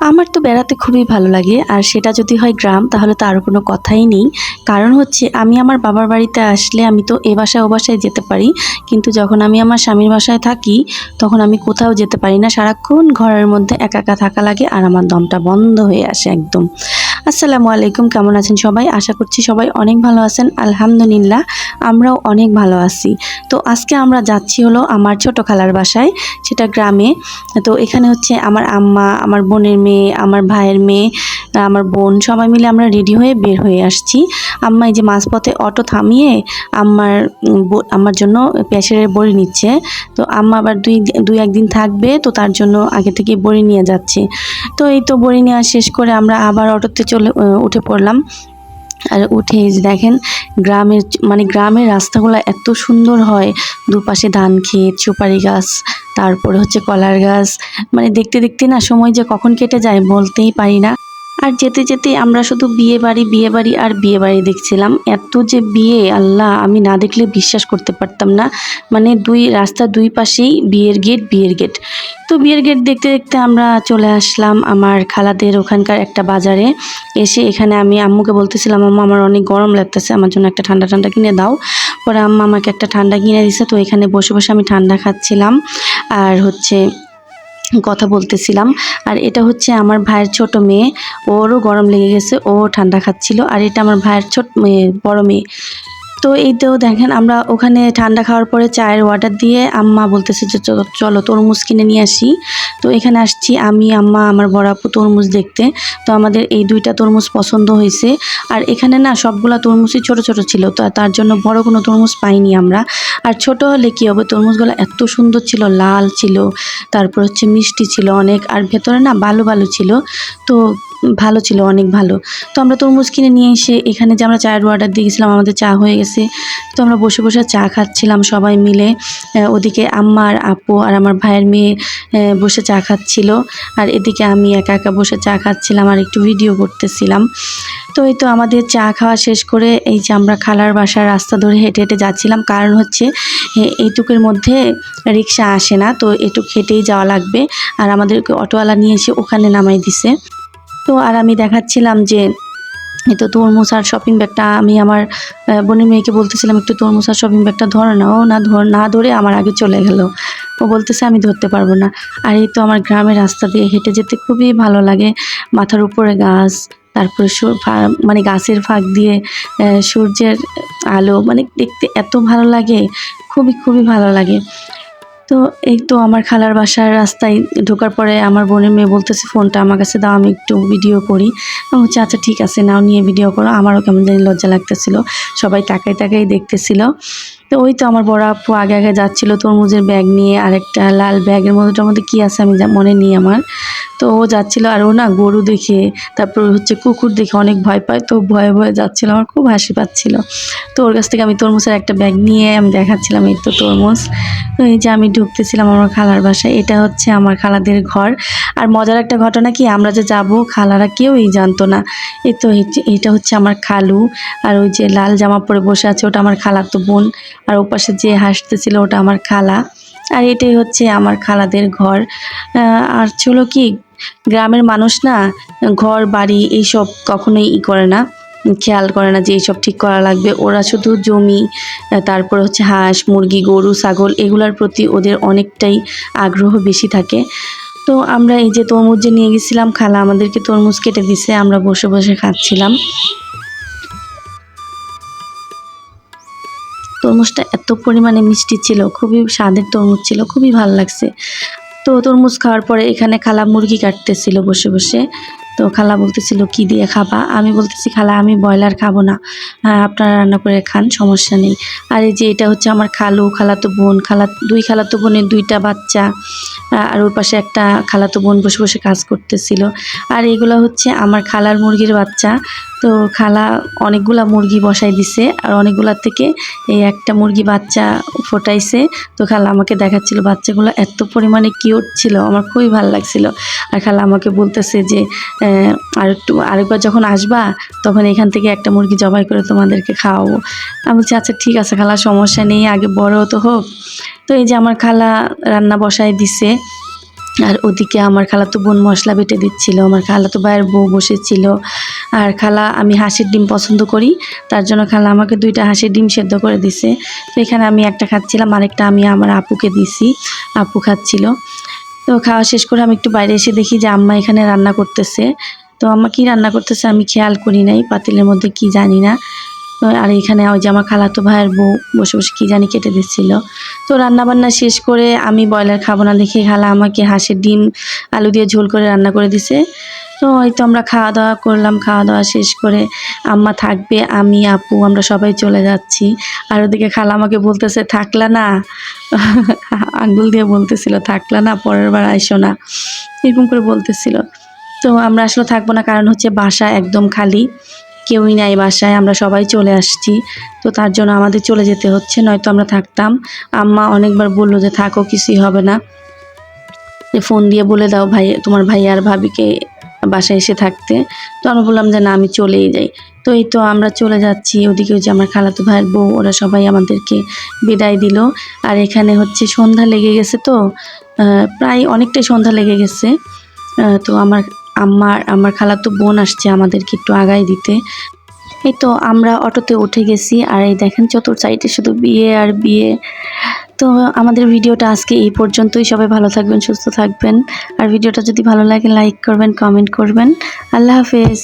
আমার তো বেড়াতে খুবই ভালো লাগে, আর সেটা যদি হয় গ্রাম, তাহলে তো আরও কোনো কথাই নেই। কারণ হচ্ছে, আমি আমার বাবার বাড়িতে আসলে আমি তো এ বাসায় ও বাসায় যেতে পারি, কিন্তু যখন আমি আমার স্বামীর বাসায় থাকি, তখন আমি কোথাও যেতে পারি না। সারাক্ষণ ঘরের মধ্যে একা একা থাকা লাগে, আর আমার দমটা বন্ধ হয়ে আসে একদম। আসসালামু আলাইকুম, কেমন আছেন সবাই? আশা করছি সবাই অনেক ভালো আছেন। আলহামদুলিল্লাহ, আমরাও অনেক ভালো আছি। তো আজকে আমরা যাচ্ছি হলো আমার ছোট খালার বাসায়, সেটা গ্রামে। তো এখানে হচ্ছে আমার আম্মা, আমার বোনের মেয়ে, আমার ভাইয়ের মেয়ে, আমার বোন, সবাই মিলে আমরা রেডি হয়ে বের হয়ে আসছি। আম্মা এই যে মাঝপথে অটো থামিয়ে আম্মার আমার জন্য প্যাসের বড়ি নিচ্ছে। তো আম্মা আবার দুই দুই একদিন থাকবে, তো তার জন্য আগে থেকে বড়ি নিয়ে যাচ্ছে। তো এই তো বড়ি নেওয়া শেষ করে আমরা আবার অটোতে চলে আহ, উঠে পড়লাম। আর উঠে দেখেন গ্রামের মানে গ্রামের রাস্তাগুলো এত সুন্দর হয়। দুপাশে ধান ক্ষেত সুপারি গাছ তারপরে হচ্ছে কলার গাছ। মানে দেখতে দেখতে না সময় যে কখন কেটে যায় বলতেই পারি না। আর যেতে যেতে আমরা শুধু বিয়ে বাড়ি বিয়ে বাড়ি আর বিয়ে বাড়ি দেখছিলাম। এত যে বিয়ে, আল্লাহ, আমি না দেখলে বিশ্বাস করতে পারতাম না। মানে দুই রাস্তা দুই পাশেই বিয়ের গেট বিয়ের গেট। তো বিয়ের গেট দেখতে দেখতে আমরা চলে আসলাম আমার খালাদের ওখানকার একটা বাজারে। এসে এখানে আমি আম্মুকে বলতেছিলাম, আম্মা, আমার অনেক গরম লাগতেছে, আমার জন্য একটা ঠান্ডা ঠান্ডা কিনে দাও। পরে আম্মা আমাকে একটা ঠান্ডা কিনে দিছে। তো এখানে বসে বসে আমি ঠান্ডা খাচ্ছিলাম। আর হচ্ছে কথা বলতেছিলাম। আর এটা হচ্ছে আমার ভাইয়ের ছোট মেয়ে। ওরও গরম লেগে গেছে, ও ঠান্ডা খাচ্ছিল। আর এটা আমার ভাইয়ের ছোট মেয়ে, বড় মেয়ে। তো এই তো দেখেন, আমরা ওখানে ঠান্ডা খাওয়ার পরে চায়ের অর্ডার দিয়ে আম্মা বলতেছে যে চলো তরমুজ কিনে নিয়ে আসি। তো এখানে আসছি আমি, আম্মা, আমার বড় আপু তরমুজ দেখতে। তো আমাদের এই দুইটা তরমুজ পছন্দ হয়েছে। আর এখানে না সবগুলা তরমুজই ছোট ছোট ছিল, তো তার জন্য বড় কোনো তরমুজ পাইনি আমরা। আর ছোট হলে কী হবে, তরমুজগুলো এত সুন্দর ছিল, লাল ছিল, তারপর হচ্ছে মিষ্টি ছিল অনেক, আর ভেতরে না বালু বালু ছিল। তো ভালো ছিল, অনেক ভালো। তো আমরা তরমুজ কিনে নিয়ে এসে এখানে যে আমরা চায়ের অর্ডার দিয়েছিলাম আমাদের চা হয়ে গেছে। তো আমরা বসে বসে চা খাচ্ছিলাম সবাই মিলে। ওদিকে আম্মার আপু আর আমার ভাইয়ের মেয়ে বসে চা খাচ্ছিল। আর এদিকে আমি একা একা বসে চা খাচ্ছিলাম আর একটু ভিডিও করতেছিলাম। তো এই তো আমাদের চা খাওয়া শেষ করে এই যে আমরা খালার বাসার রাস্তা ধরে হেঁটে হেঁটে যাচ্ছিলাম। কারণ হচ্ছে এইটুকুর মধ্যে রিক্সা আসে না। তো এটুক হেঁটেই যাওয়া লাগবে। আর আমাদেরকে অটোওয়ালা নিয়ে এসে ওখানে নামাই দিছে। তো আর আমি দেখাচ্ছিলাম যে এই তো তরমুজ আর শপিং ব্যাগটা আমি আমার বোনের মেয়েকে বলতেছিলাম, একটু তরমুজ আর শপিং ব্যাগটা ধরে নাও, না ধর, না ধরে আমার আগে চলে গেল। ও বলতেছে, আমি ধরতে পারব না। আর এই তো আমার গ্রামের রাস্তা দিয়ে হেঁটে যেতে খুবই ভালো লাগে। মাথার উপরে গাছ, তারপরে মানে গাছের ফাঁক দিয়ে সূর্যের আলো মানে দেখতে এত ভালো লাগে, খুবই খুবই ভালো লাগে। তো এই তো আমার খালার বাসার রাস্তায় ঢোকার পরে আমার বোনের মেয়ে বলতেছে, ফোনটা আমার কাছে দাও, আমি একটু ভিডিও করি। আমি বলছি আচ্ছা ঠিক আছে, নাও, নিয়ে ভিডিও করো। আমারও কেমন জানি লজ্জা লাগতেছিল। সবাই তাকাই তাকাই দেখতেছিল। তো ওই তো আমার বড় আপু আগে আগে যাচ্ছিল তরমুজের ব্যাগ নিয়ে আরেকটা লাল ব্যাগের মধ্যে ওটার মধ্যে কী আছে আমি মনে নেই আমার। তো ও যাচ্ছিল, আর ও না গরু দেখে, তারপর হচ্ছে কুকুর দেখে অনেক ভয় পায়, তো ভয়ে ভয়ে যাচ্ছিল, আমার খুব হাসি পাচ্ছিল। তো ওর কাছ থেকে আমি তরমুজের একটা ব্যাগ নিয়ে আমি দেখাচ্ছিলাম এই তো তরমুজ। তো এই যে আমি ঢুকতেছিলাম আমার খালার বাসায়, এটা হচ্ছে আমার খালাদের ঘর। আর মজার একটা ঘটনা কি, আমরা যে যাব, খালারা কেউই জানতো না। এই তো এটা হচ্ছে আমার খালু, আর ওই যে লাল জামা পরে বসে আছে, ওটা আমার খালাতো বোন। আর ওপাশে যে হাসতেছিল ওটা আমার খালা। আর এটাই হচ্ছে আমার খালাদের ঘর। আর ছিল কি, গ্রামের মানুষ না, ঘর, বাড়ি এইসব কখনোই ই করে না, খেয়াল করে না যে এইসব ঠিক করা লাগবে। ওরা শুধু জমি, তারপর হচ্ছে হাঁস, মুরগি, গরু, ছাগল এগুলার প্রতি ওদের অনেকটাই আগ্রহ বেশি থাকে। তো আমরা এই যে তরমুজ যে নিয়ে গেছিলাম, খালা আমাদেরকে তরমুজ কেটে দিছে, আমরা বসে বসে খাচ্ছিলাম। তরমুজটা এত পরিমাণে মিষ্টি ছিল, খুবই স্বাদের তরমুজ ছিল, খুবই ভালো লাগছে। তো তরমুজ খাওয়ার পরে এখানে খালা মুরগি কাটতেছিল বসে বসে। তো খালা বলতেছিল, কি দিয়ে খাবা? আমি বলতেছি, খালা, আমি ব্রয়লার খাব না। হ্যাঁ আপনারা রান্না করে খান, সমস্যা নেই। আর এই যে এটা হচ্ছে আমার খালু, খালাতো বোন, খালা, দুই খালাতো বোনের দুইটা বাচ্চা। আর ওর পাশে একটা খালাতো বোন বসে বসে কাজ করতেছিল। আর এগুলো হচ্ছে আমার খালার মুরগির বাচ্চা। তো খালা অনেকগুলা মুরগি বসাই দিছে, আর অনেকগুলার থেকে এই একটা মুরগি বাচ্চা ফোটাইছে। তো খালা আমাকে দেখাচ্ছিল বাচ্চাগুলো এত পরিমাণে কিউট ছিল, আমার খুবই ভালো লাগছিল। আর খালা আমাকে বলতেছে যে আর একটু, আরেকবার যখন আসবা, তখন এখান থেকে একটা মুরগি জবাই করে তোমাদেরকে খাওয়াবো। আমি বলছি আচ্ছা ঠিক আছে খালা, সমস্যা নেই, আগে বড় তো হোক। তো এই যে আমার খালা রান্না বসায় দিছে আর ওদিকে আমার খালাতো বোন মশলা বেটে দিচ্ছিল, আমার খালাতো ভাইয়ের বউ বসেছিল। আর খালা, আমি হাঁসের ডিম পছন্দ করি, তার জন্য খালা আমাকে দুইটা হাঁসের ডিম সেদ্ধ করে দিছে। তো এখানে আমি একটা খাচ্ছিলাম, আরেকটা আমি আমার আপুকে দিছি, আপু খাচ্ছিল। তো খাওয়া শেষ করে আমি একটু বাইরে এসে দেখি যে আম্মা এখানে রান্না করতেছে। তো আম্মা কি রান্না করতেছে আমি খেয়াল করি নাই, পাতিলের মধ্যে কি জানি না। তো আর এখানে ওই যে আমার খালাতো ভাইয়ের বউ বসে বসে কি জানি কেটে দিচ্ছিল। তো রান্না বান্না শেষ করে আমি ব্রয়লার খাব না দেখে খালা আমাকে হাঁসের ডিম, আলু দিয়ে ঝোল করে রান্না করে দিছে। তো ওই তো আমরা খাওয়া দাওয়া করলাম, খাওয়া দাওয়া শেষ করে আম্মা থাকবে, আমি, আপু, আমরা সবাই চলে যাচ্ছি। আর ওদিকে খালা আমাকে বলতেছে, থাকলা না। আঙ্গুল দিয়ে বলতেছিল, থাকলা না, পরের বার আইসো না। এরকম করে বলতেছিল। তো আমরা আসলে থাকব না, কারণ হচ্ছে বাসা একদম খালি। কেউই নাই বাসায়, আমরা সবাই চলে আসছি। তো তার জন্য আমাদের চলে যেতে হচ্ছে, নয়তো আমরা থাকতাম। আম্মা অনেকবার বলল যে, থাকো, কিছুই হবে না। যে ফোন দিয়ে বলে দাও ভাই, তোমার ভাই আর ভাবিকে বাসায় এসে থাকতে। তো আমি বললাম যে, না, আমি চলেই যাই। তো এই তো আমরা চলে যাচ্ছি। ওদিকে যে আমার খালাতো ভাইয়ের বউ, ওরা সবাই আমাদেরকে বিদায় দিল। আর এখানে হচ্ছে সন্ধ্যা লেগে গেছে তো প্রায় অনেকটাই সন্ধ্যা লেগে গেছে। তো আমার আমার আমার খালাতো বোন আসছে আমাদেরকে একটু আগায় দিতে। এই তো আমরা অটোতে উঠে গেছি, আর এই দেখেন চতুর সাইডে শুধু বিয়ে আর বিয়ে। তো আমাদের ভিডিওটা আজকে এই পর্যন্তই। সবাই ভালো থাকবেন, সুস্থ থাকবেন। আর ভিডিওটা যদি ভালো লাগে লাইক করবেন কমেন্ট করবেন। আল্লাহ হাফেজ।